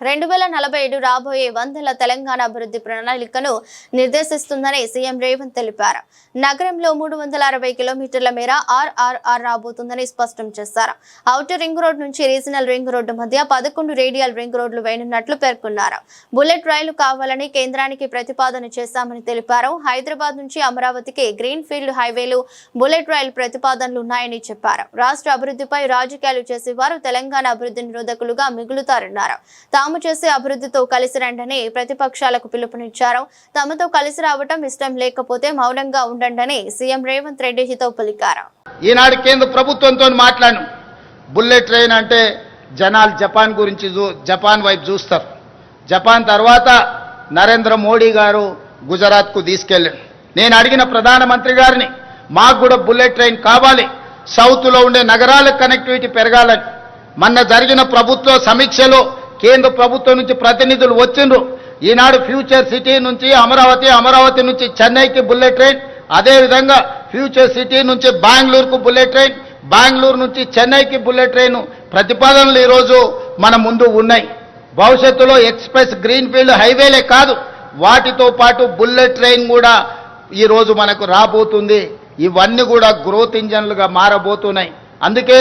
రెండు వేల నలభై ఏడు రాబోయే వందల తెలంగాణ అభివృద్ధి ప్రణాళికను నిర్దేశిస్తుందని సీఎం రేవంత్ తెలిపారు. నగరంలో మూడు వందల అరవై కిలోమీటర్ల మేర ఆర్ఆర్ఆర్ రాబోతుందని స్పష్టం చేశారు. ఔటర్ రింగ్ రోడ్ నుంచి రీజనల్ రింగ్ రోడ్డు మధ్య పదకొండు రేడియల్ రింగ్ రోడ్లు వేయనున్నట్లు పేర్కొన్నారు. బుల్లెట్ రైలు కావాలని కేంద్రానికి ప్రతిపాదన చేశామని తెలిపారు. హైదరాబాద్ నుంచి అమరావతికి గ్రీన్ ఫీల్డ్ హైవేలు బుల్లెట్ రైలు ప్రతిపాదనలు ఉన్నాయని చెప్పారు. రాష్ట్ర అభివృద్ధిపై రాజకీయాలు చేసేవారు తెలంగాణ అభివృద్ధి నిరోధకులుగా మిగులుతారన్నారు. తాము చేసే అభివృద్ధితో కలిసి రండని ప్రతిపక్షాలకు పిలుపునిచ్చారు. తమతో కలిసి రావటం ఇష్టం లేకపోతే మౌనంగా ఉండండని సీఎం రేవంత్ రెడ్డి హితవు పలికారు. ఈనాడు కేంద్ర ప్రభుత్వంతో మాట్లాడు బుల్లెట్ ట్రైన్ అంటే జనాలు జపాన్ గురించి చూ జపాన్ వైపు చూస్తారు. జపాన్ తర్వాత నరేంద్ర మోడీ గారు గుజరాత్కు తీసుకెళ్ళాడు నేను అడిగిన ప్రధానమంత్రి గారిని మాకు కూడా బుల్లెట్ ట్రైన్ కావాలి. సౌత్లో ఉండే నగరాలకు కనెక్టివిటీ పెరగాలని. మొన్న జరిగిన ప్రభుత్వ సమీక్షలో కేంద్ర ప్రభుత్వం నుంచి ప్రతినిధులు వచ్చిండ్రు. ఈనాడు ఫ్యూచర్ సిటీ నుంచి అమరావతి అమరావతి నుంచి చెన్నైకి బుల్లెట్ ట్రైన్ అదేవిధంగా ఫ్యూచర్ సిటీ నుంచి బెంగళూరుకు బుల్లెట్ ట్రైన్ బెంగళూరు నుంచి చెన్నైకి బుల్లెట్ ట్రైన్ ప్రతిపాదనలు ఈరోజు మన ముందు ఉన్నాయి. భవిష్యత్తులో ఎక్స్ప్రెస్ గ్రీన్ ఫీల్డ్ హైవేలే కాదు వాటితో పాటు బుల్లెట్ ట్రైన్ కూడా ఈరోజు మనకు రాబోతుంది. ఇవన్నీ కూడా గ్రోత్ ఇంజన్లుగా మారబోతున్నాయి. అందుకే